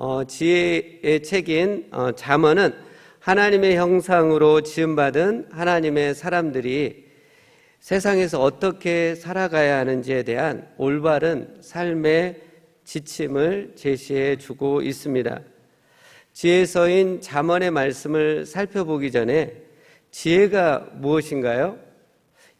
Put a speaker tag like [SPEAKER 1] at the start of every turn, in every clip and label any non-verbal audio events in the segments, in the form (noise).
[SPEAKER 1] 어, 지혜의 책인 어, 잠언은 하나님의 형상으로 지음받은 하나님의 사람들이 세상에서 어떻게 살아가야 하는지에 대한 올바른 삶의 지침을 제시해 주고 있습니다. 지혜서인 잠언의 말씀을 살펴보기 전에 지혜가 무엇인가요?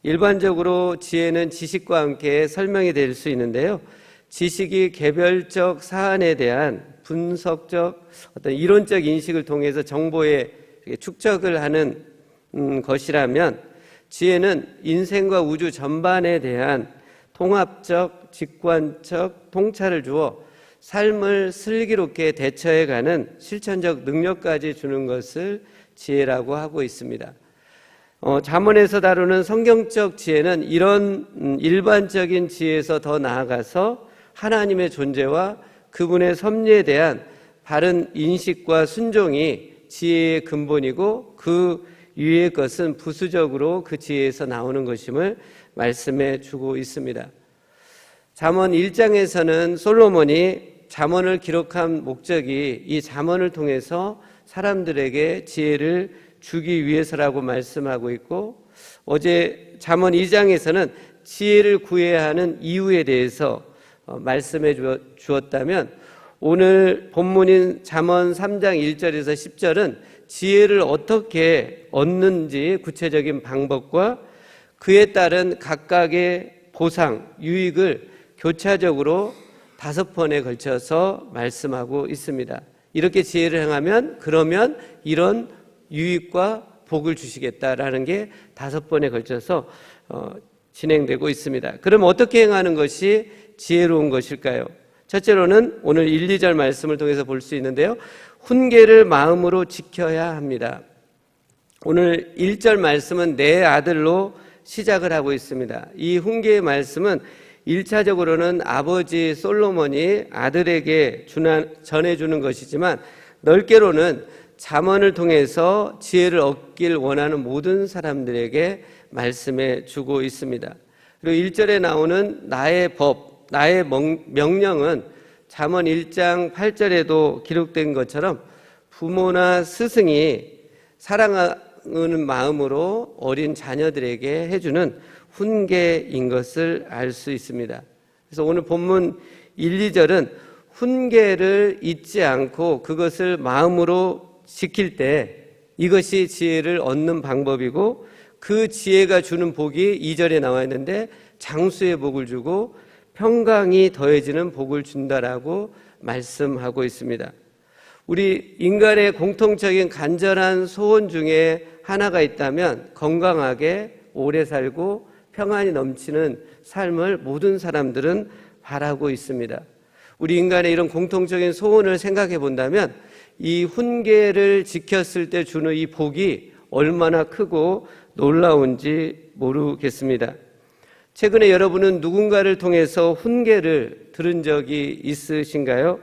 [SPEAKER 1] 일반적으로 지혜는 지식과 함께 설명이 될 수 있는데요. 지식이 개별적 사안에 대한 분석적 어떤 이론적 인식을 통해서 정보의 축적을 하는 음, 것이라면 지혜는 인생과 우주 전반에 대한 통합적, 직관적 통찰을 주어 삶을 슬기롭게 대처해가는 실천적 능력까지 주는 것을 지혜라고 하고 있습니다. 어, 잠언에서 다루는 성경적 지혜는 이런 음, 일반적인 지혜에서 더 나아가서 하나님의 존재와 그분의 섭리에 대한 바른 인식과 순종이 지혜의 근본이고 그 위의 것은 부수적으로 그 지혜에서 나오는 것임을 말씀해 주고 있습니다. 잠언 1장에서는 솔로몬이 잠언을 기록한 목적이 이 잠언을 통해서 사람들에게 지혜를 주기 위해서라고 말씀하고 있고 어제 잠언 2장에서는 지혜를 구해야 하는 이유에 대해서 어, 말씀해 주었다면 오늘 본문인 잠언 3장 1절에서 10절은 지혜를 어떻게 얻는지 구체적인 방법과 그에 따른 각각의 보상, 유익을 교차적으로 다섯 번에 걸쳐서 말씀하고 있습니다. 이렇게 지혜를 행하면 그러면 이런 유익과 복을 주시겠다라는 게 다섯 번에 걸쳐서 어, 진행되고 있습니다. 그럼 어떻게 행하는 것이 지혜로운 것일까요? 첫째로는 오늘 1, 2절 말씀을 통해서 볼 수 있는데요. 훈계를 마음으로 지켜야 합니다. 오늘 1절 말씀은 내 아들로 시작을 하고 있습니다. 이 훈계의 말씀은 1차적으로는 아버지 솔로몬이 아들에게 전해주는 것이지만 넓게로는 잠언을 통해서 지혜를 얻길 원하는 모든 사람들에게 말씀해 주고 있습니다. 그리고 1절에 나오는 나의 법, 나의 명령은 잠언 1장 8절에도 기록된 것처럼 부모나 스승이 사랑하는 마음으로 어린 자녀들에게 해주는 훈계인 것을 알 수 있습니다. 그래서 오늘 본문 1, 2절은 훈계를 잊지 않고 그것을 마음으로 지킬 때 이것이 지혜를 얻는 방법이고 그 지혜가 주는 복이 2절에 나와 있는데 장수의 복을 주고 평강이 더해지는 복을 준다라고 말씀하고 있습니다. 우리 인간의 공통적인 간절한 소원 중에 하나가 있다면 건강하게 오래 살고 평안이 넘치는 삶을 모든 사람들은 바라고 있습니다. 우리 인간의 이런 공통적인 소원을 생각해 본다면 이 훈계를 지켰을 때 주는 이 복이 얼마나 크고 놀라운지 모르겠습니다. 최근에 여러분은 누군가를 통해서 훈계를 들은 적이 있으신가요?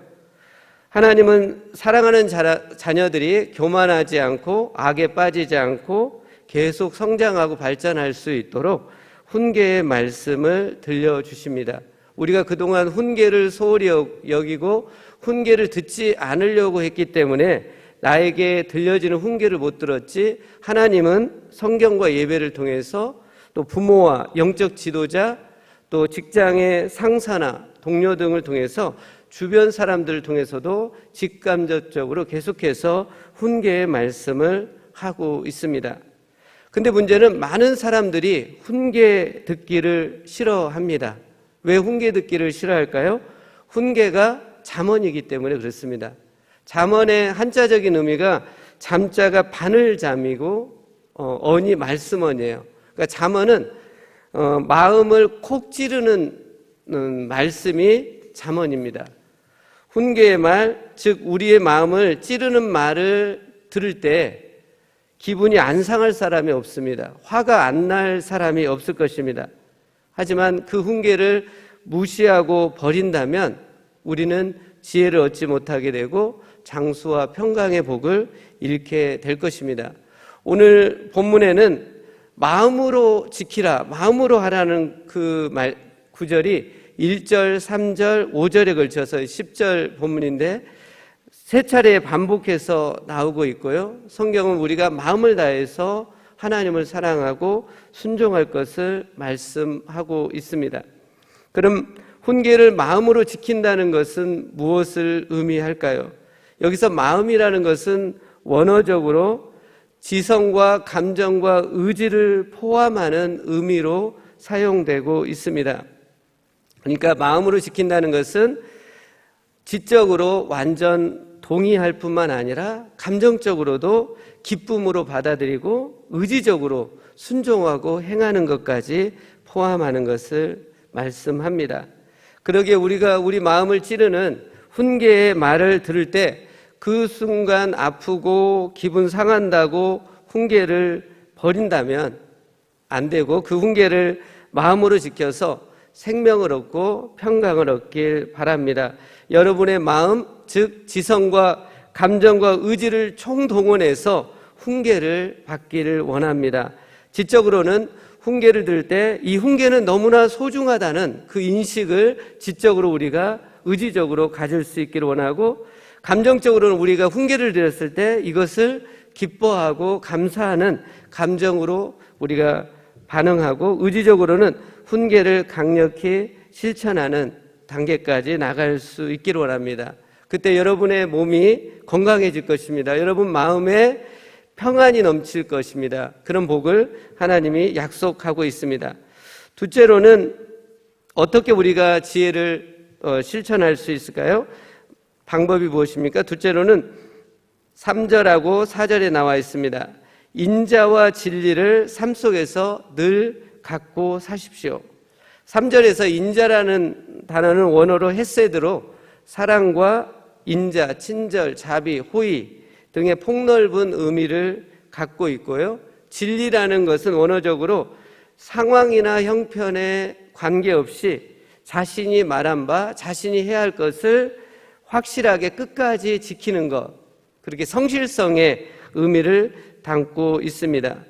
[SPEAKER 1] 하나님은 사랑하는 자녀들이 교만하지 않고 악에 빠지지 않고 계속 성장하고 발전할 수 있도록 훈계의 말씀을 들려주십니다. 우리가 그동안 훈계를 소홀히 여기고 훈계를 듣지 않으려고 했기 때문에 나에게 들려지는 훈계를 못 들었지 하나님은 성경과 예배를 통해서 또 부모와 영적 지도자 또 직장의 상사나 동료 등을 통해서 주변 사람들을 통해서도 직감적으로 계속해서 훈계의 말씀을 하고 있습니다. 근데 문제는 많은 사람들이 훈계 듣기를 싫어합니다. 왜 훈계 듣기를 싫어할까요? 훈계가 잠언이기 때문에 그렇습니다. 잠언의 한자적인 의미가 잠자가 바늘 잠이고 어, 언이 말씀언이에요. 그러니까 잠언은 어, 마음을 콕 찌르는 음, 말씀이 잠언입니다. 훈계의 말, 즉 우리의 마음을 찌르는 말을 들을 때 기분이 안 상할 사람이 없습니다. 화가 안 날 사람이 없을 것입니다. 하지만 그 훈계를 무시하고 버린다면 우리는 지혜를 얻지 못하게 되고 장수와 평강의 복을 잃게 될 것입니다. 오늘 본문에는 마음으로 지키라, 마음으로 하라는 그 말, 구절이 1절, 3절, 5절에 걸쳐서 10절 본문인데 세 차례 반복해서 나오고 있고요. 성경은 우리가 마음을 다해서 하나님을 사랑하고 순종할 것을 말씀하고 있습니다. 그럼 훈계를 마음으로 지킨다는 것은 무엇을 의미할까요? 여기서 마음이라는 것은 원어적으로 지성과 감정과 의지를 포함하는 의미로 사용되고 있습니다. 그러니까 마음으로 지킨다는 것은 지적으로 완전 동의할 뿐만 아니라 감정적으로도 기쁨으로 받아들이고 의지적으로 순종하고 행하는 것까지 포함하는 것을 말씀합니다. 그러기에 우리가 우리 마음을 찌르는 훈계의 말을 들을 때 그 순간 아프고 기분 상한다고 훈계를 버린다면 안 되고 그 훈계를 마음으로 지켜서 생명을 얻고 평강을 얻길 바랍니다. 여러분의 마음, 즉 지성과 감정과 의지를 총동원해서 훈계를 받기를 원합니다. 지적으로는 훈계를 들을 때이 훈계는 너무나 소중하다는 그 인식을 지적으로 우리가 의지적으로 가질 수 있기를 원하고 감정적으로는 우리가 훈계를 드렸을 때 이것을 기뻐하고 감사하는 감정으로 우리가 반응하고 의지적으로는 훈계를 강력히 실천하는 단계까지 나갈 수 있기를 원합니다. 그때 여러분의 몸이 건강해질 것입니다. 여러분 마음에 평안이 넘칠 것입니다. 그런 복을 하나님이 약속하고 있습니다. 둘째로는 어떻게 우리가 지혜를 어, 실천할 수 있을까요? 방법이 무엇입니까? 둘째로는 3절하고 4절에 나와 있습니다. 인자와 진리를 삶 속에서 늘 갖고 사십시오. 3절에서 인자라는 단어는 원어로 헤세드로 사랑과 인자, 친절, 자비, 호의 등의 폭넓은 의미를 갖고 있고요. 진리라는 것은 원어적으로 상황이나 형편에 관계없이 자신이 말한 바, 자신이 해야 할 것을 확실하게 끝까지 지키는 것, 그렇게 성실성의 의미를 담고 있습니다.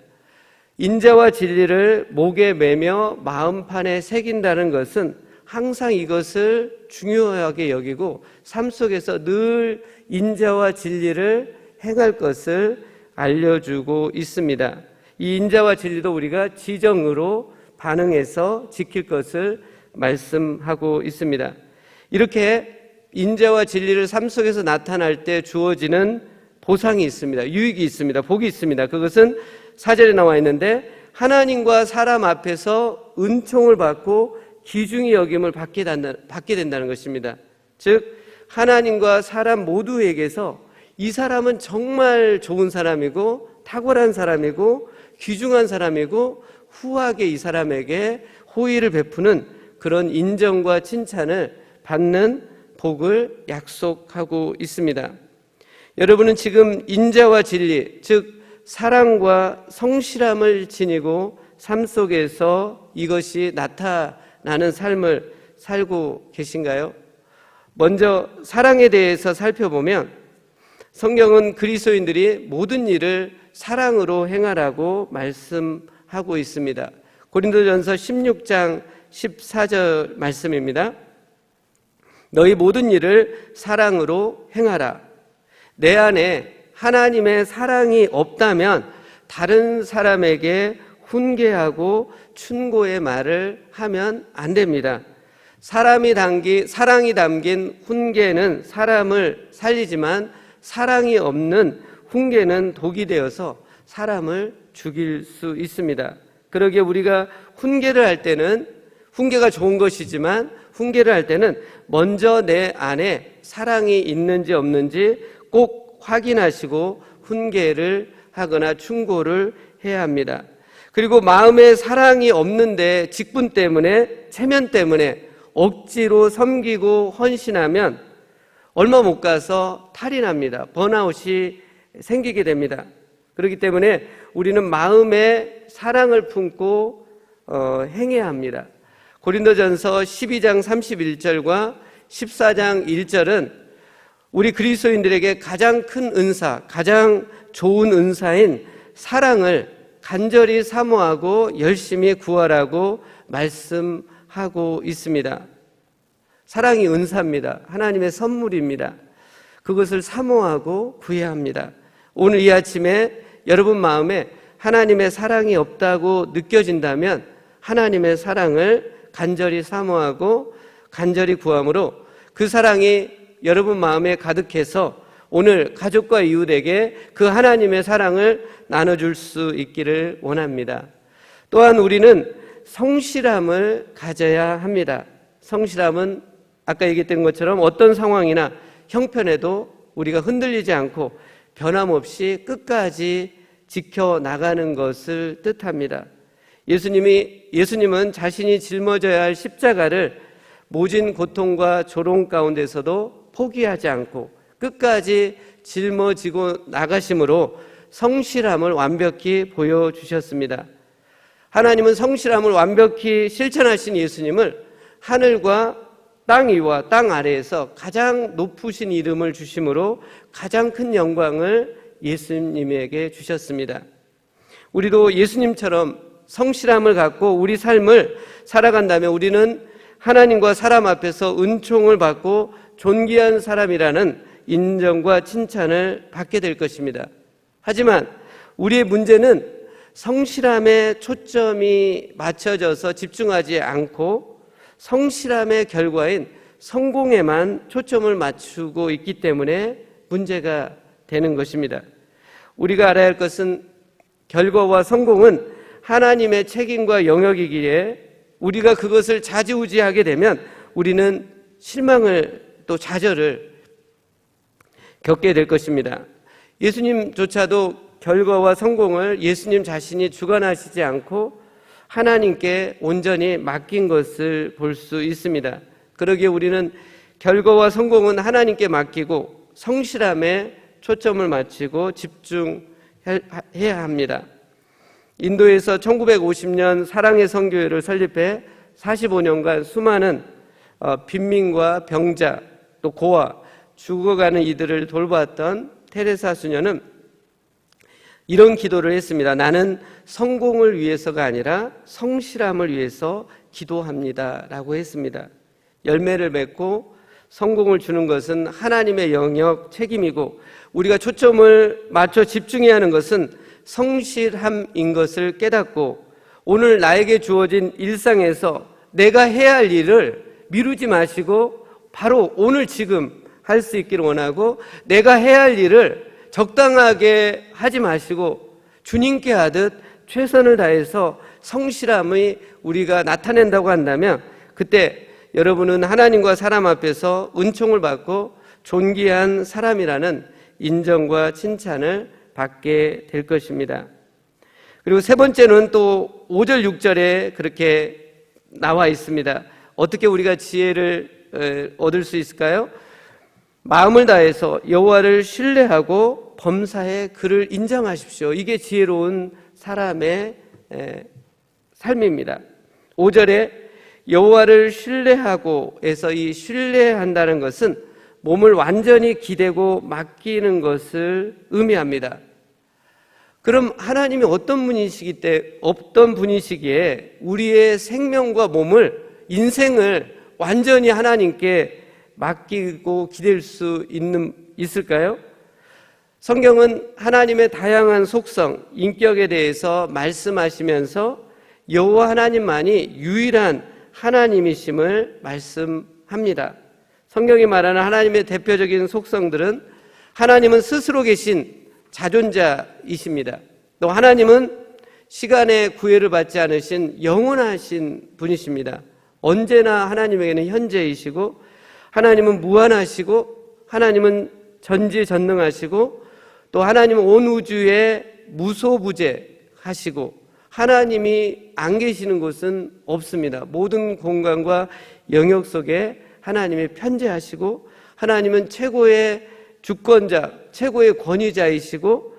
[SPEAKER 1] 인자와 진리를 목에 매며 마음판에 새긴다는 것은 항상 이것을 중요하게 여기고 삶 속에서 늘 인자와 진리를 행할 것을 알려주고 있습니다. 이 인자와 진리도 우리가 지정으로 반응해서 지킬 것을 말씀하고 있습니다. 이렇게 인자와 진리를 삶 속에서 나타날 때 주어지는 보상이 있습니다. 유익이 있습니다. 복이 있습니다. 그것은 사절에 나와 있는데 하나님과 사람 앞에서 은총을 받고 기중의 여김을 받게 된다는 것입니다. 즉 하나님과 사람 모두에게서 이 사람은 정말 좋은 사람이고 탁월한 사람이고 귀중한 사람이고 후하게 이 사람에게 호의를 베푸는 그런 인정과 칭찬을 받는 복을 약속하고 있습니다. 여러분은 지금 인자와 진리, 즉 사랑과 성실함을 지니고 삶 속에서 이것이 나타나는 삶을 살고 계신가요? 먼저 사랑에 대해서 살펴보면 성경은 그리스도인들이 모든 일을 사랑으로 행하라고 말씀하고 있습니다. 고린도전서 16장 14절 말씀입니다. 너희 모든 일을 사랑으로 행하라. 내 안에 하나님의 사랑이 없다면 다른 사람에게 훈계하고 충고의 말을 하면 안 됩니다. 사람이 담기, 사랑이 담긴 훈계는 사람을 살리지만 사랑이 없는 훈계는 독이 되어서 사람을 죽일 수 있습니다. 그러기에 우리가 훈계를 할 때는 훈계가 좋은 것이지만 훈계를 할 때는 먼저 내 안에 사랑이 있는지 없는지 꼭 확인하시고 훈계를 하거나 충고를 해야 합니다. 그리고 마음에 사랑이 없는데 직분 때문에 체면 때문에 억지로 섬기고 헌신하면 얼마 못 가서 탈이 납니다. 번아웃이 생기게 됩니다. 그렇기 때문에 우리는 마음에 사랑을 품고 어, 행해야 합니다. 고린도전서 12장 31절과 14장 1절은 우리 그리스도인들에게 가장 큰 은사, 가장 좋은 은사인 사랑을 간절히 사모하고 열심히 구하라고 말씀하고 있습니다. 사랑이 은사입니다. 하나님의 선물입니다. 그것을 사모하고 구해야 합니다. 오늘 이 아침에 여러분 마음에 하나님의 사랑이 없다고 느껴진다면 하나님의 사랑을 간절히 사모하고 간절히 구함으로 그 사랑이 여러분 마음에 가득해서 오늘 가족과 이웃에게 그 하나님의 사랑을 나눠줄 수 있기를 원합니다. 또한 우리는 성실함을 가져야 합니다. 성실함은 아까 얘기했던 것처럼 어떤 상황이나 형편에도 우리가 흔들리지 않고 변함없이 끝까지 지켜 나가는 것을 뜻합니다. 예수님이 예수님은 자신이 짊어져야 할 십자가를 모진 고통과 조롱 가운데서도 포기하지 않고 끝까지 짊어지고 나가심으로 성실함을 완벽히 보여 주셨습니다. 하나님은 성실함을 완벽히 실천하신 예수님을 하늘과 땅 위와 땅 아래에서 가장 높으신 이름을 주심으로 가장 큰 영광을 예수님에게 주셨습니다. 우리도 예수님처럼 성실함을 갖고 우리 삶을 살아간다면 우리는 하나님과 사람 앞에서 은총을 받고 존귀한 사람이라는 인정과 칭찬을 받게 될 것입니다. 하지만 우리의 문제는 성실함에 초점이 맞춰져서 집중하지 않고 성실함의 결과인 성공에만 초점을 맞추고 있기 때문에 문제가 되는 것입니다. 우리가 알아야 할 것은 결과와 성공은 하나님의 책임과 영역이기에 우리가 그것을 자지우지하게 되면 우리는 실망을 또 좌절을 겪게 될 것입니다. 예수님조차도 결과와 성공을 예수님 자신이 주관하시지 않고 하나님께 온전히 맡긴 것을 볼 수 있습니다. 그러기에 우리는 결과와 성공은 하나님께 맡기고 성실함에 초점을 맞추고 집중해야 합니다. 인도에서 1950년 사랑의 성교회를 설립해 45년간 수많은 어, 빈민과 병자 또 고아 죽어가는 이들을 돌봤던 테레사 수녀는 이런 기도를 했습니다. 나는 성공을 위해서가 아니라 성실함을 위해서 기도합니다. 라고 했습니다. 열매를 맺고 성공을 주는 것은 하나님의 영역 책임이고 우리가 초점을 맞춰 집중해야 하는 것은 성실함인 것을 깨닫고 오늘 나에게 주어진 일상에서 내가 해야 할 일을 미루지 마시고 바로 오늘 지금 할 수 있기를 원하고 내가 해야 할 일을 적당하게 하지 마시고 주님께 하듯 최선을 다해서 성실함의 우리가 나타낸다고 한다면 그때 여러분은 하나님과 사람 앞에서 은총을 받고 존귀한 사람이라는 인정과 칭찬을 받게 될 것입니다. 그리고 세 번째는 또 5절, 6절에 그렇게 나와 있습니다. 어떻게 우리가 지혜를 얻을 수 있을까요? 마음을 다해서 여호와를 신뢰하고 범사에 그를 인정하십시오. 이게 지혜로운 사람의 삶입니다. 5절에 여호와를 신뢰하고에서 이 신뢰한다는 것은 몸을 완전히 기대고 맡기는 것을 의미합니다. 그럼 하나님이 어떤 분이시기 때 어떤 분이시기에 우리의 생명과 몸을 인생을 완전히 하나님께 맡기고 기댈 수 있는 있을까요? 성경은 하나님의 다양한 속성, 인격에 대해서 말씀하시면서 여호와 하나님만이 유일한 하나님이심을 말씀합니다. 성경이 말하는 하나님의 대표적인 속성들은 하나님은 스스로 계신 자존자이십니다. 또 하나님은 시간의 구애를 받지 않으신 영원하신 분이십니다. 언제나 하나님에게는 현재이시고 하나님은 무한하시고 하나님은 전지전능하시고 또 하나님은 온 우주에 무소부재하시고 하나님이 안 계시는 곳은 없습니다. 모든 공간과 영역 속에 하나님이 편재하시고 하나님은 최고의 주권자, 최고의 권위자이시고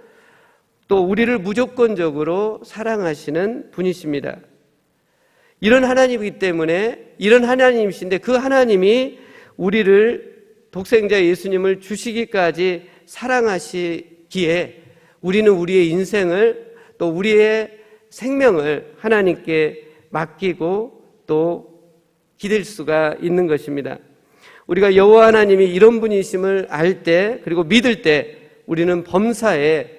[SPEAKER 1] 또 우리를 무조건적으로 사랑하시는 분이십니다. 이런 하나님이기 때문에 이런 하나님이신데 그 하나님이 우리를 독생자 예수님을 주시기까지 사랑하시기에 우리는 우리의 인생을 또 우리의 생명을 하나님께 맡기고 또 기댈 수가 있는 것입니다. 우리가 여호와 하나님이 이런 분이심을 알 때 그리고 믿을 때 우리는 범사에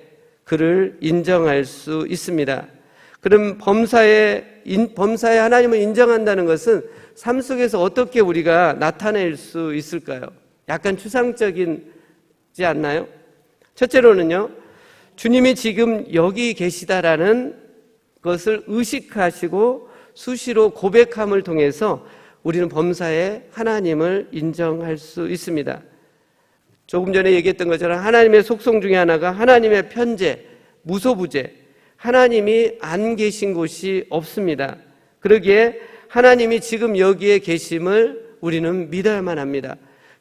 [SPEAKER 1] 그를 인정할 수 있습니다. 그럼 범사에 인, 범사에 하나님을 인정한다는 것은 삶 속에서 어떻게 우리가 나타낼 수 있을까요? 약간 추상적이지 않나요? 첫째로는요. 주님이 지금 여기 계시다라는 것을 의식하시고 수시로 고백함을 통해서 우리는 범사에 하나님을 인정할 수 있습니다. 조금 전에 얘기했던 것처럼 하나님의 속성 중에 하나가 하나님의 편재, 무소부재, 하나님이 안 계신 곳이 없습니다. 그러기에 하나님이 지금 여기에 계심을 우리는 믿어야만 합니다.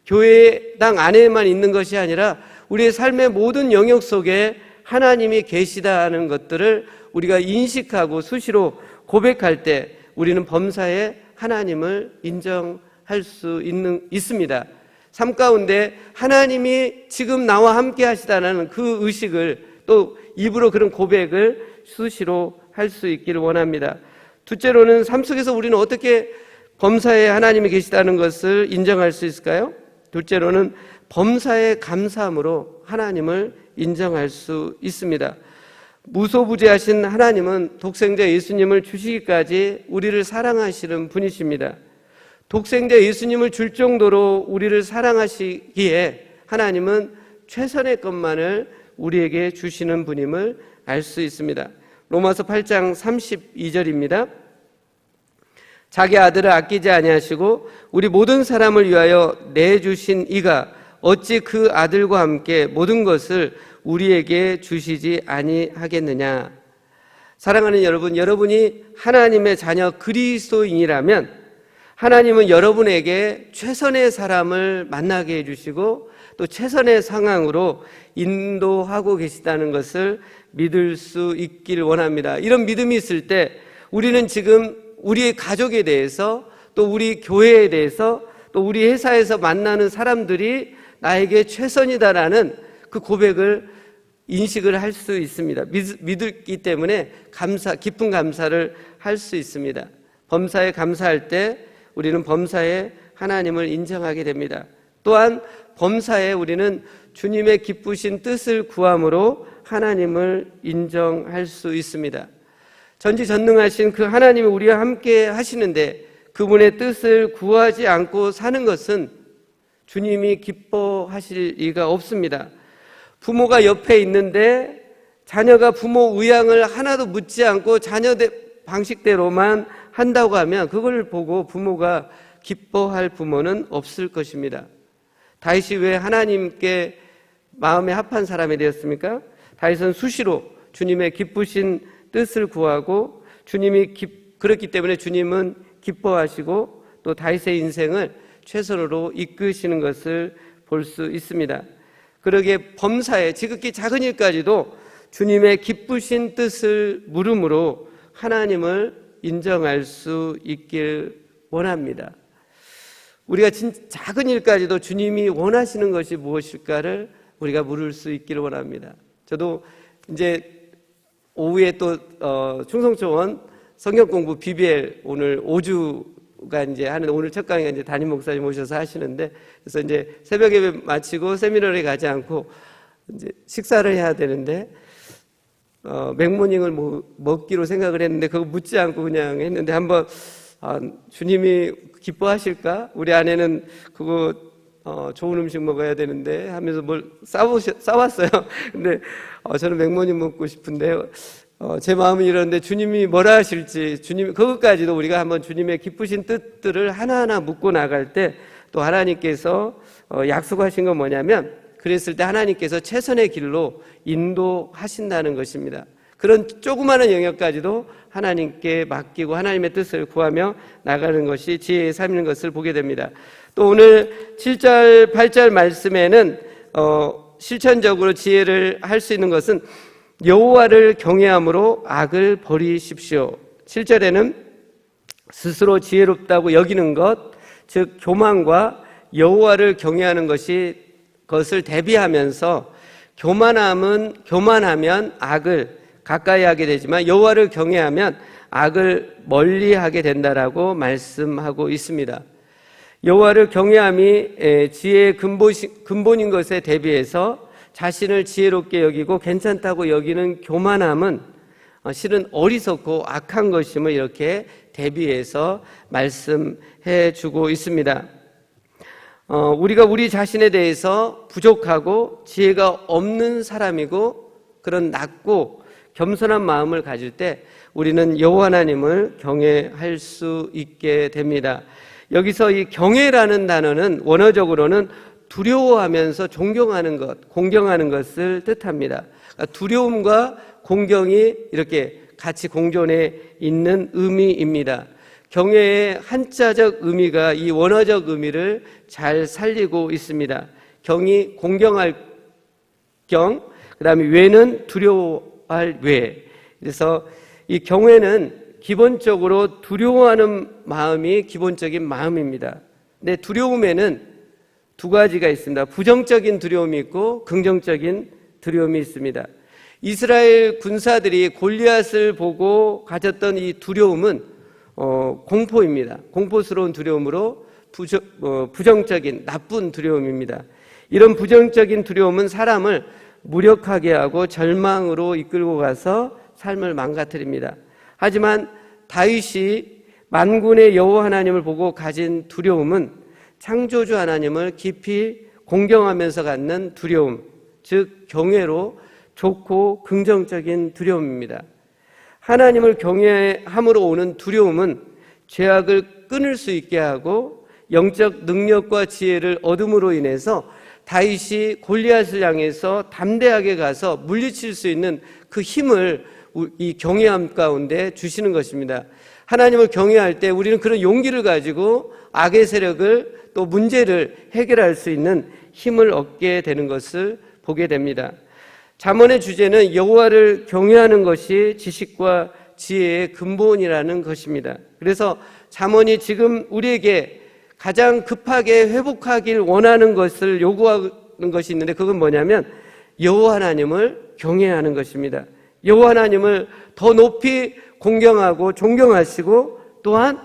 [SPEAKER 1] 교회당 안에만 있는 것이 아니라 우리의 삶의 모든 영역 속에 하나님이 계시다는 것들을 우리가 인식하고 수시로 고백할 때 우리는 범사에 하나님을 인정할 수 있는, 있습니다. 삶 가운데 하나님이 지금 나와 함께 하시다는 그 의식을 또 입으로 그런 고백을 수시로 할 수 있기를 원합니다. 둘째로는 삶 속에서 우리는 어떻게 범사에 하나님이 계시다는 것을 인정할 수 있을까요? 둘째로는 범사에 감사함으로 하나님을 인정할 수 있습니다. 무소부재하신 하나님은 독생자 예수님을 주시기까지 우리를 사랑하시는 분이십니다. 독생자 예수님을 줄 정도로 우리를 사랑하시기에 하나님은 최선의 것만을 우리에게 주시는 분임을 알 수 있습니다. 로마서 8장 32절입니다. 자기 아들을 아끼지 아니하시고 우리 모든 사람을 위하여 내 주신 이가 어찌 그 아들과 함께 모든 것을 우리에게 주시지 아니하겠느냐. 사랑하는 여러분, 여러분이 하나님의 자녀 그리스도인이라면 하나님은 여러분에게 최선의 사람을 만나게 해주시고 또 최선의 상황으로 인도하고 계시다는 것을 믿을 수 있기를 원합니다. 이런 믿음이 있을 때 우리는 지금 우리의 가족에 대해서 또 우리 교회에 대해서 또 우리 회사에서 만나는 사람들이 나에게 최선이다라는 그 고백을 인식을 할 수 있습니다. 믿기 때문에 감사, 깊은 감사를 할 수 있습니다. 범사에 감사할 때 우리는 범사에 하나님을 인정하게 됩니다. 또한 범사에 우리는 주님의 기쁘신 뜻을 구함으로 하나님을 인정할 수 있습니다. 전지전능하신 그 하나님이 우리와 함께 하시는데 그분의 뜻을 구하지 않고 사는 것은 주님이 기뻐하실 리가 없습니다. 부모가 옆에 있는데 자녀가 부모 의향을 하나도 묻지 않고 자녀 방식대로만 한다고 하면 그걸 보고 부모가 기뻐할 부모는 없을 것입니다. 다윗이 왜 하나님께 마음에 합한 사람이 되었습니까? 다윗은 수시로 주님의 기쁘신 뜻을 구하고 주님이 기, 그렇기 때문에 주님은 기뻐하시고 또 다윗의 인생을 최선으로 이끄시는 것을 볼 수 있습니다. 그러기에 범사에 지극히 작은 일까지도 주님의 기쁘신 뜻을 물음으로 하나님을 인정할 수 있길 원합니다. 우리가 진 작은 일까지도 주님이 원하시는 것이 무엇일까를 우리가 물을 수 있기를 원합니다. 저도 이제 오후에 또 어, 충성초원 성경 공부 BBL 오늘 5주 가 이제 하는 오늘 첫 강의 이제 담임 목사님 오셔서 하시는데 그래서 이제 새벽 예배 마치고 세미나에 가지 않고 이제 식사를 해야 되는데 어, 맥모닝을 뭐, 먹기로 생각을 했는데 그거 묻지 않고 그냥 했는데 한번 아, 주님이 기뻐하실까? 우리 아내는 그거 어, 좋은 음식 먹어야 되는데 하면서 뭘 싸우셔, 싸웠어요. (laughs) 근데 어, 저는 맥모닝 먹고 싶은데 어, 제 마음이 이러는데 주님이 뭐라 하실지 주님 그것까지도 우리가 한번 주님의 기쁘신 뜻들을 하나하나 묻고 나갈 때 또 하나님께서 어, 약속하신 건 뭐냐면 그랬을 때 하나님께서 최선의 길로 인도하신다는 것입니다. 그런 조그마한 영역까지도 하나님께 맡기고 하나님의 뜻을 구하며 나가는 것이 지혜의 삶인 것을 보게 됩니다. 또 오늘 7절, 8절 말씀에는 어, 실천적으로 지혜를 할 수 있는 것은 여호와를 경외함으로 악을 버리십시오. 7절에는 스스로 지혜롭다고 여기는 것, 즉 교만과 여호와를 경외하는 것이 것을 대비하면서 교만함은 교만하면 악을 가까이 하게 되지만 여호와를 경외하면 악을 멀리 하게 된다라고 말씀하고 있습니다. 여호와를 경외함이 에, 지혜의 근본인 것에 대비해서 자신을 지혜롭게 여기고 괜찮다고 여기는 교만함은 어, 실은 어리석고 악한 것임을 이렇게 대비해서 말씀해 주고 있습니다. 어, 우리가 우리 자신에 대해서 부족하고 지혜가 없는 사람이고 그런 낮고 겸손한 마음을 가질 때 우리는 여호와 하나님을 경외할 수 있게 됩니다. 여기서 이 경외라는 단어는 원어적으로는 두려워하면서 존경하는 것, 공경하는 것을 뜻합니다. 그러니까 두려움과 공경이 이렇게 같이 공존해 있는 의미입니다. 경외의 한자적 의미가 이 원어적 의미를 잘 살리고 있습니다. 경이 공경할 경, 그 다음에 외는 두려워할 외. 그래서 이 경외는 기본적으로 두려워하는 마음이 기본적인 마음입니다. 근데 두려움에는 두 가지가 있습니다. 부정적인 두려움이 있고 긍정적인 두려움이 있습니다. 이스라엘 군사들이 골리앗을 보고 가졌던 이 두려움은 어, 공포입니다. 공포스러운 두려움으로 부정, 어, 부정적인 나쁜 두려움입니다. 이런 부정적인 두려움은 사람을 무력하게 하고 절망으로 이끌고 가서 삶을 망가뜨립니다. 하지만 다윗이 만군의 여호와 하나님을 보고 가진 두려움은 창조주 하나님을 깊이 공경하면서 갖는 두려움, 즉 경외로 좋고 긍정적인 두려움입니다. 하나님을 경외함으로 오는 두려움은 죄악을 끊을 수 있게 하고 영적 능력과 지혜를 얻음으로 인해서 다윗이 골리앗을 향해서 담대하게 가서 물리칠 수 있는 그 힘을 이 경외함 가운데 주시는 것입니다. 하나님을 경외할 때 우리는 그런 용기를 가지고 악의 세력을 또 문제를 해결할 수 있는 힘을 얻게 되는 것을 보게 됩니다. 잠언의 주제는 여호와를 경외하는 것이 지식과 지혜의 근본이라는 것입니다. 그래서 잠언이 지금 우리에게 가장 급하게 회복하길 원하는 것을 요구하는 것이 있는데 그건 뭐냐면 여호와 하나님을 경외하는 것입니다. 여호와 하나님을 더 높이 공경하고 존경하시고 또한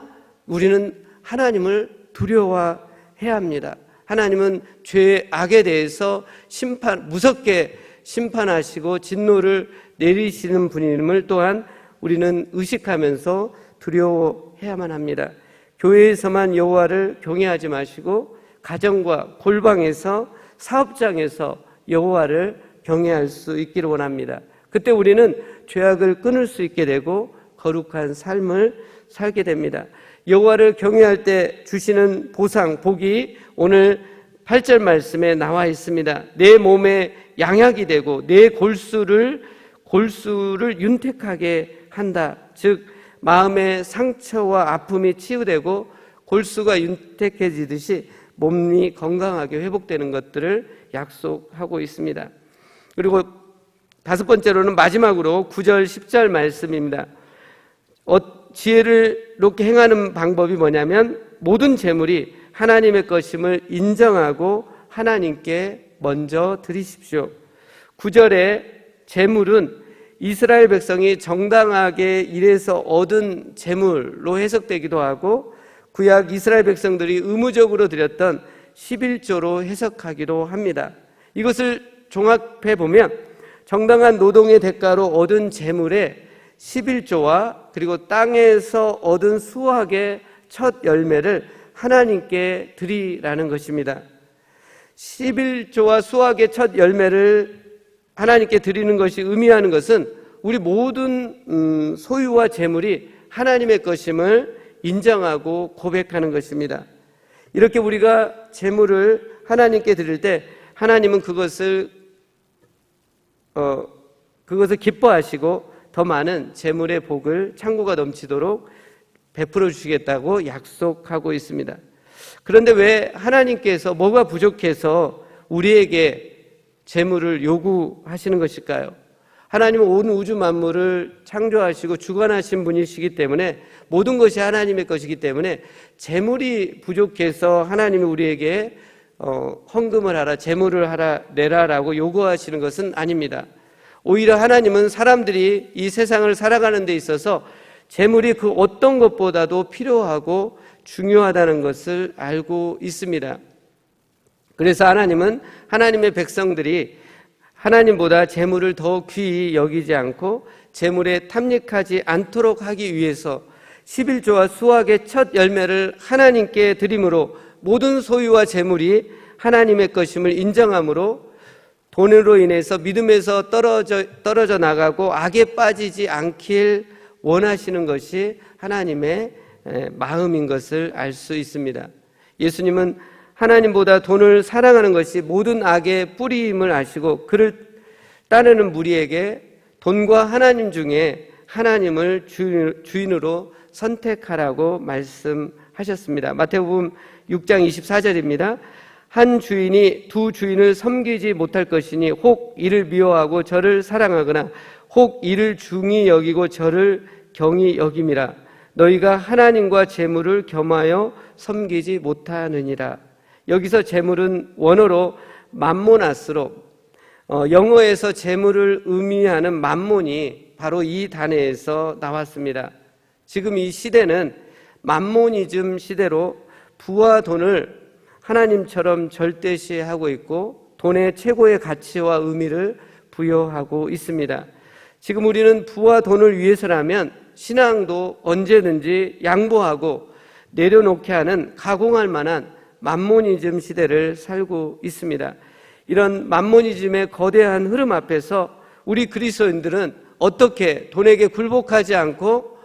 [SPEAKER 1] 우리는 하나님을 두려워해야 합니다. 하나님은 죄의 악에 대해서 심판 무섭게 심판하시고 진노를 내리시는 분임을 또한 우리는 의식하면서 두려워해야만 합니다. 교회에서만 여호와를 경외하지 마시고 가정과 골방에서 사업장에서 여호와를 경외할 수 있기를 원합니다. 그때 우리는 죄악을 끊을 수 있게 되고 거룩한 삶을 살게 됩니다. 여호와를 경외할 때 주시는 보상 복이 오늘 8절 말씀에 나와 있습니다. 내 몸에 양약이 되고 내 골수를 골수를 윤택하게 한다. 즉 마음의 상처와 아픔이 치유되고 골수가 윤택해지듯이 몸이 건강하게 회복되는 것들을 약속하고 있습니다. 그리고 다섯 번째로는 마지막으로 9절 10절 말씀입니다. 어, 지혜를 이렇게 행하는 방법이 뭐냐면 모든 재물이 하나님의 것임을 인정하고 하나님께 먼저 드리십시오. 9절에 재물은 이스라엘 백성이 정당하게 일해서 얻은 재물로 해석되기도 하고 구약 이스라엘 백성들이 의무적으로 드렸던 11조로 해석하기도 합니다. 이것을 종합해 보면 정당한 노동의 대가로 얻은 재물의 11조와 그리고 땅에서 얻은 수확의 첫 열매를 하나님께 드리라는 것입니다. 11조와 수확의 첫 열매를 하나님께 드리는 것이 의미하는 것은 우리 모든 음, 소유와 재물이 하나님의 것임을 인정하고 고백하는 것입니다. 이렇게 우리가 재물을 하나님께 드릴 때 하나님은 그것을 어, 그것을 기뻐하시고 더 많은 재물의 복을 창고가 넘치도록 베풀어 주시겠다고 약속하고 있습니다. 그런데 왜 하나님께서 뭐가 부족해서 우리에게 재물을 요구하시는 것일까요? 하나님은 온 우주 만물을 창조하시고 주관하신 분이시기 때문에 모든 것이 하나님의 것이기 때문에 재물이 부족해서 하나님이 우리에게 어, 헌금을 하라, 재물을 하라, 내라라고 요구하시는 것은 아닙니다. 오히려 하나님은 사람들이 이 세상을 살아가는 데 있어서 재물이 그 어떤 것보다도 필요하고 중요하다는 것을 알고 있습니다. 그래서 하나님은 하나님의 백성들이 하나님보다 재물을 더 귀히 여기지 않고 재물에 탐닉하지 않도록 하기 위해서 11조와 수확의 첫 열매를 하나님께 드림으로 모든 소유와 재물이 하나님의 것임을 인정함으로 돈으로 인해서 믿음에서 떨어져, 떨어져 나가고 악에 빠지지 않길 원하시는 것이 하나님의 에, 마음인 것을 알 수 있습니다. 예수님은 하나님보다 돈을 사랑하는 것이 모든 악의 뿌리임을 아시고 그를 따르는 무리에게 돈과 하나님 중에 하나님을 주인- 주인으로 선택하라고 말씀하셨습니다. 마태복음 6장 24절입니다. 한 주인이 두 주인을 섬기지 못할 것이니 혹 이를 미워하고 저를 사랑하거나 혹 이를 중히 여기고 저를 경히 여김이라 너희가 하나님과 재물을 겸하여 섬기지 못하느니라 여기서 재물은 원어로 맘모나스로 어, 영어에서 재물을 의미하는 맘몬이 바로 이 단어에서 나왔습니다. 지금 이 시대는 맘모니즘 시대로 부와 돈을 하나님처럼 절대시하고 있고 돈의 최고의 가치와 의미를 부여하고 있습니다. 지금 우리는 부와 돈을 위해서라면 신앙도 언제든지 양보하고 내려놓게 하는 가공할 만한 맘모니즘 시대를 살고 있습니다. 이런 맘모니즘의 거대한 흐름 앞에서 우리 그리스도인들은 어떻게 돈에게 굴복하지 않고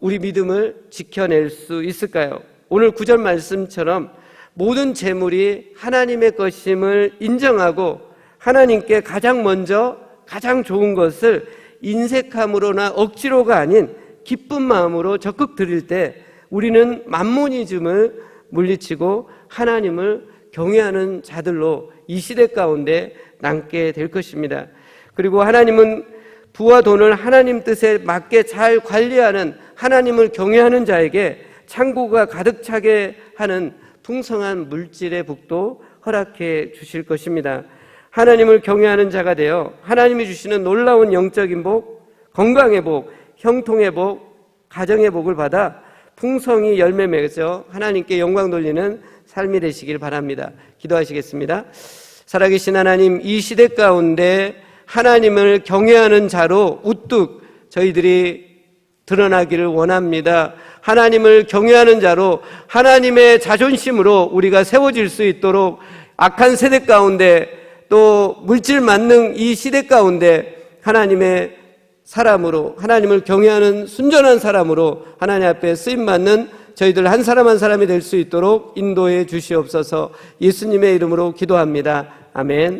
[SPEAKER 1] 우리 믿음을 지켜낼 수 있을까요? 오늘 구절 말씀처럼 모든 재물이 하나님의 것임을 인정하고 하나님께 가장 먼저 가장 좋은 것을 인색함으로나 억지로가 아닌 기쁜 마음으로 적극 드릴 때 우리는 만모니즘을 물리치고 하나님을 경외하는 자들로 이 시대 가운데 남게 될 것입니다. 그리고 하나님은 부와 돈을 하나님 뜻에 맞게 잘 관리하는 하나님을 경외하는 자에게 창고가 가득 차게 하는 풍성한 물질의 복도 허락해 주실 것입니다. 하나님을 경외하는 자가 되어 하나님이 주시는 놀라운 영적인 복, 건강의 복, 형통의 복, 가정의 복을 받아 풍성히 열매 맺어 하나님께 영광 돌리는 삶이 되시길 바랍니다. 기도하시겠습니다. 살아계신 하나님, 이 시대 가운데 하나님을 경외하는 자로 우뚝 저희들이 드러나기를 원합니다. 하나님을 경외하는 자로 하나님의 자존심으로 우리가 세워질 수 있도록 악한 세대 가운데 또 물질 만능 이 시대 가운데 하나님의 사람으로 하나님을 경외하는 순전한 사람으로 하나님 앞에 쓰임 받는 저희들 한 사람 한 사람이 될 수 있도록 인도해 주시옵소서 예수님의 이름으로 기도합니다. 아멘.